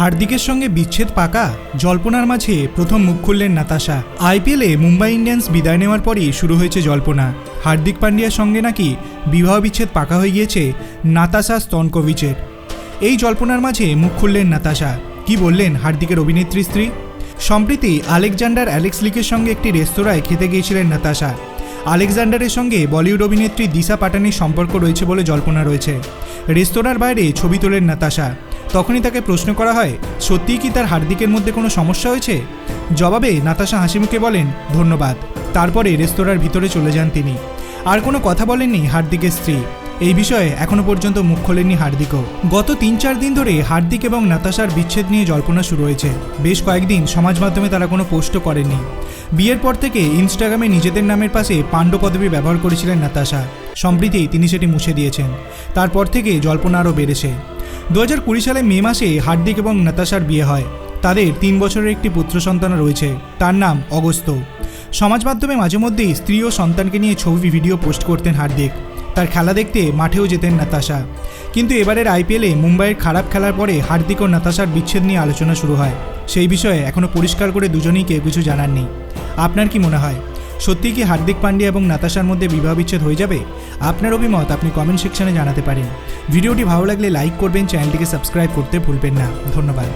হার্দিকের সঙ্গে বিচ্ছেদ পাকা জল্পনার মাঝে প্রথম মুখ খুললেন নাতাশা। আইপিএলে মুম্বাই ইন্ডিয়ান্স বিদায় নেওয়ার পরই শুরু হয়েছে জল্পনা। হার্দিক পান্ডিয়ার সঙ্গে নাকি বিবাহ বিচ্ছেদ পাকা হয়ে গিয়েছে নাতাশা স্তনকোভিচের। এই জল্পনার মাঝে মুখ খুললেন নাতাশা। কি বললেন হার্দিকের অভিনেত্রী স্ত্রী? সম্প্রতি আলেকজান্ডার অ্যালেক্স লিকের সঙ্গে একটি রেস্তোরাঁয় খেতে গিয়েছিলেন নাতাশা। আলেকজান্ডারের সঙ্গে বলিউড অভিনেত্রী দিশা পাটানির সম্পর্ক রয়েছে বলে জল্পনা রয়েছে। রেস্তোরাঁর বাইরে ছবি তোলেন নাতাশা। তখনই তাকে প্রশ্ন করা হয়, সত্যিই কি তার হার্দিকের মধ্যে কোনো সমস্যা হয়েছে? জবাবে নাতাশা হাসিমুখে বলেন, ধন্যবাদ। তারপরে রেস্তোরাঁর ভিতরে চলে যান তিনি। আর কোনো কথা বলেননি হার্দিকের স্ত্রী। এই বিষয়ে এখনও পর্যন্ত মুখ খোলেননি হার্দিকও। গত তিন চার দিন ধরে হার্দিক এবং নাতাশার বিচ্ছেদ নিয়ে জল্পনা শুরু হয়েছে। বেশ কয়েকদিন সমাজ মাধ্যমে তারা কোনো পোস্টও করেননি। বিয়ের পর থেকে ইনস্টাগ্রামে নিজেদের নামের পাশে পাণ্ডব পদবি ব্যবহার করেছিলেন নাতাশা। সম্প্রতি তিনি সেটি মুছে দিয়েছেন। তারপর থেকে জল্পনা আরও বেড়েছে। দু হাজার কুড়ি সালে মে মাসে হার্দিক এবং নাতাশার বিয়ে হয়। তাদের তিন বছরের একটি পুত্র সন্তান রয়েছে। তার নাম অগস্ত। সমাজ মাধ্যমে মাঝে মধ্যেই স্ত্রী ও সন্তানকে নিয়ে ছবি, ভিডিও পোস্ট করতেন হার্দিক। তার খেলা দেখতে মাঠেও যেতেন নাতাশা। কিন্তু এবারের আইপিএলে মুম্বাইয়ের খারাপ খেলার পরে হার্দিক ও নাতাশার বিচ্ছেদ নিয়ে আলোচনা শুরু হয়। সেই বিষয়ে এখনও পরিষ্কার করে দুজনেই কেউ কিছু জানাননি। আপনার কি মনে হয়? সত্যিই কি হার্দিক পান্ডিয়া এবং নাতাশার মধ্যে বিবাহ বিচ্ছেদ হয়ে যাবে? আপনার অভিমত আপনি কমেন্ট সেকশনে জানাতে পারেন। ভিডিওটি ভালো লাগলে লাইক করবেন চ্যানেলটিকে সাবস্ক্রাইব করতে ভুলবেন না। ধন্যবাদ।